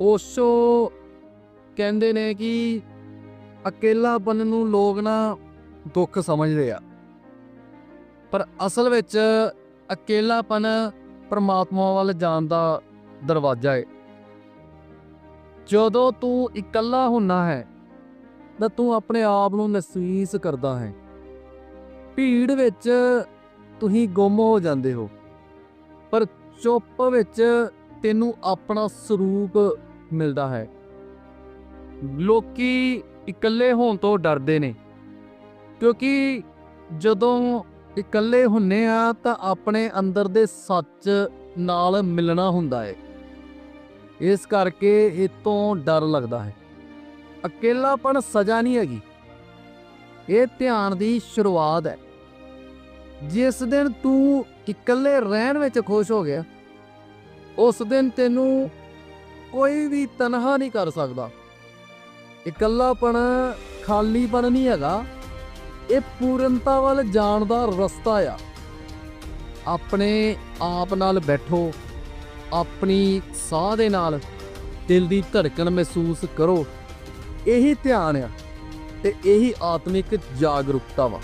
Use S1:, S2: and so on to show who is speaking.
S1: ਓਸ਼ੋ ਕਹਿੰਦੇ ਨੇ ਕਿ ਇਕੱਲਾਪਨ ਨੂੰ ਲੋਕ ਨਾ ਦੁੱਖ ਸਮਝਦੇ ਆ। ਪਰ ਅਸਲ ਵਿੱਚ ਇਕੱਲਾਪਨ ਪਰਮਾਤਮਾ ਵੱਲ ਜਾਣ ਦਾ ਦਰਵਾਜ਼ਾ ਹੈ ਜਦੋਂ ਤੂੰ ਇਕੱਲਾ ਹੁੰਨਾ ਹੈ, ਤਾਂ ਤੂੰ ਆਪਣੇ ਆਪ ਨੂੰ ਮਹਿਸੂਸ ਕਰਦਾ ਹੈ। ਭੀੜ ਵਿੱਚ ਤੁਸੀਂ ਗੁੰਮ ਹੋ ਜਾਂਦੇ ਹੋ, ਪਰ ਚੁੱਪ ਵਿੱਚ ਤੈਨੂੰ ਆਪਣਾ ਸਰੂਪ ਮਿਲਦਾ ਹੈ। ਲੋਕੀ ਇਕੱਲੇ ਹੋਣ ਤੋਂ ਡਰਦੇ ਨੇ, ਕਿਉਂਕਿ ਜਦੋਂ ਇਕੱਲੇ ਹੁੰਨੇ ਆ ਤਾਂ ਆਪਣੇ ਅੰਦਰ ਦੇ ਸੱਚ ਨਾਲ ਮਿਲਣਾ ਹੁੰਦਾ ਹੈ। ਇਸ ਕਰਕੇ ਇਹ ਤੋਂ ਡਰ ਲੱਗਦਾ ਹੈ। ਇਕੱਲਾਪਣ ਸਜ਼ਾ ਨਹੀਂ ਹੈਗੀ। ਇਹ ਧਿਆਨ ਦੀ ਸ਼ੁਰੂਆਤ ਹੈ। ਜਿਸ ਦਿਨ ਤੂੰ ਇਕੱਲੇ ਰਹਿਣ ਵਿੱਚ ਖੁਸ਼ ਹੋ ਗਿਆ ਉਸ ਦਿਨ ਤੈਨੂੰ ਕੋਈ ਵੀ ਤਨਹਾ ਨਹੀਂ ਕਰ ਸਕਦਾ। ਇਕੱਲਾਪਣ, ਖਾਲੀਪਣ ਨਹੀਂ ਹੈਗਾ। ਇਹ ਪੂਰਨਤਾ ਵੱਲ ਜਾਣ ਦਾ ਰਸਤਾ ਆ। ਆਪਣੇ ਆਪ ਨਾਲ ਬੈਠੋ, ਆਪਣੀ ਸਾਹ ਦੇ ਨਾਲ ਦਿਲ ਦੀ ਧੜਕਣ ਮਹਿਸੂਸ ਕਰੋ। ਇਹੀ ਧਿਆਨ ਆ ਤੇ ਇਹੀ ਆਤਮਿਕ ਜਾਗਰੂਕਤਾ ਵਾ।